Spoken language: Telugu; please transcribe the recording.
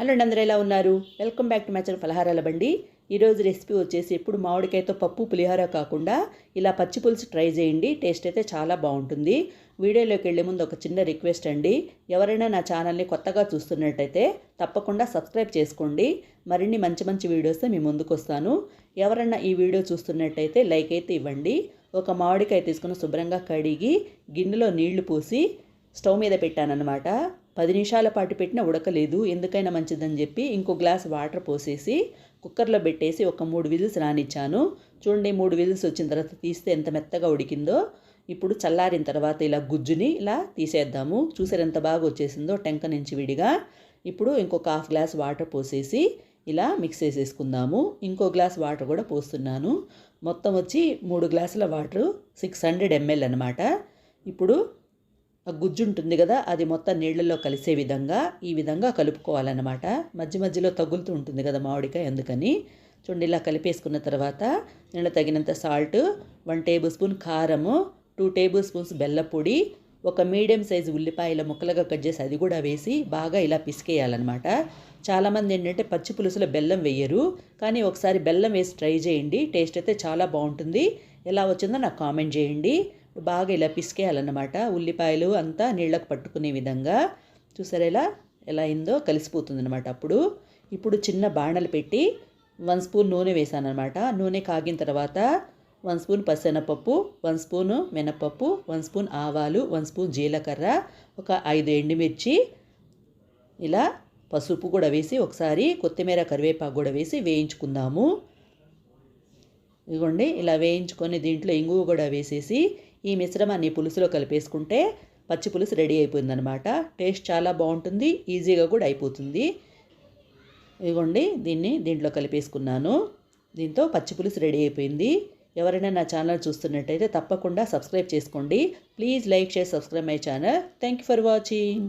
హలో అండి అందరూ ఎలా ఉన్నారు? వెల్కమ్ బ్యాక్ టు మ్యాచర్ ఫలహారాల బండి. ఈరోజు రెసిపీ వచ్చేసి ఎప్పుడు మామిడికాయతో పప్పు పులిహోర కాకుండా ఇలా పచ్చి పులుసు ట్రై చేయండి. టేస్ట్ అయితే చాలా బాగుంటుంది. వీడియోలోకి వెళ్ళే ముందు ఒక చిన్న రిక్వెస్ట్ అండి. ఎవరైనా నా ఛానల్ని కొత్తగా చూస్తున్నట్టయితే తప్పకుండా సబ్స్క్రైబ్ చేసుకోండి. మరిన్ని మంచి మంచి వీడియోస్ మీ ముందుకు వస్తాను. ఎవరైనా ఈ వీడియో చూస్తున్నట్టయితే లైక్ అయితే ఇవ్వండి. ఒక మామిడికాయ తీసుకుని శుభ్రంగా కడిగి గిన్నెలో నీళ్ళు పోసి స్టవ్ మీద పెట్టానన్నమాట. పది నిమిషాల పాటు పెట్టినా ఉడకలేదు ఎందుకైనా మంచిదని చెప్పి ఇంకో గ్లాస్ వాటర్ పోసేసి కుక్కర్లో పెట్టేసి ఒక మూడు విజిల్స్ రానిచ్చాను. చూడండి మూడు విజిల్స్ వచ్చిన తర్వాత తీస్తే ఎంత మెత్తగా ఉడికిందో. ఇప్పుడు చల్లారిన తర్వాత ఇలా గుజ్జుని ఇలా తీసేద్దాము. చూసారు ఎంత బాగా వచ్చేసిందో టెంక నుంచి విడిగా. ఇప్పుడు ఇంకొక హాఫ్ గ్లాస్ వాటర్ పోసేసి ఇలా మిక్స్ చేసేసుకుందాము. ఇంకో గ్లాస్ వాటర్ కూడా పోస్తున్నాను. మొత్తం వచ్చి మూడు గ్లాసుల వాటర్ సిక్స్ హండ్రెడ్ ఎంఎల్ అనమాట ఇప్పుడు గుజ్జు ఉంటుంది కదా అది మొత్తం నీళ్ళల్లో కలిసే విధంగా ఈ విధంగా కలుపుకోవాలన్నమాట. మధ్య మధ్యలో తగులుతూ ఉంటుంది కదా మామిడికాయ అందుకని. చూడండి ఇలా కలిపేసుకున్న తర్వాత నీళ్ళ తగినంత సాల్ట్ వన్ టేబుల్ స్పూన్ కారము టూ టేబుల్ స్పూన్స్ బెల్ల పొడి ఒక మీడియం సైజు ఉల్లిపాయల ముక్కలుగా కట్ చేసి అది కూడా వేసి బాగా ఇలా పిసికేయాలన్నమాట. చాలామంది ఏంటంటే పచ్చి పులుసులో బెల్లం వేయరు కానీ ఒకసారి బెల్లం వేసి ట్రై చేయండి టేస్ట్ అయితే చాలా బాగుంటుంది. ఎలా వచ్చిందో నాకు కామెంట్ చేయండి. బాగా ఇలా పిసికేయాలన్నమాట. ఉల్లిపాయలు అంతా నీళ్ళకు పట్టుకునే విధంగా చూసారా ఎలా ఎలా అయిందో కలిసిపోతుంది అనమాట అప్పుడు. ఇప్పుడు చిన్న బాణలు పెట్టి వన్ స్పూన్ నూనె వేసానమాట నూనె కాగిన తర్వాత వన్ స్పూన్ పసెనపప్పు వన్ స్పూను మినపప్పు వన్ స్పూన్ ఆవాలు వన్ స్పూన్ జీలకర్ర ఒక ఐదు ఎండుమిర్చి ఇలా పసుపు కూడా వేసి ఒకసారి కొత్తిమీర కరివేపాకు కూడా వేసి వేయించుకుందాము. ఇదిగోండి ఇలా వేయించుకొని దీంట్లో ఇంగువ కూడా వేసేసి ఈ మిశ్రమాన్ని పులుసులో కలిపేసుకుంటే పచ్చి పులుసు రెడీ అయిపోయిందనమాట టేస్ట్ చాలా బాగుంటుంది ఈజీగా కూడా అయిపోతుంది. ఇదిగోండి దీన్ని దీంట్లో కలిపేసుకున్నాను. దీంతో పచ్చి పులుసు రెడీ అయిపోయింది. ఎవరైనా నా ఛానల్ చూస్తున్నట్టయితే తప్పకుండా సబ్స్క్రైబ్ చేసుకోండి. Please like share subscribe my channel. Thank you for watching.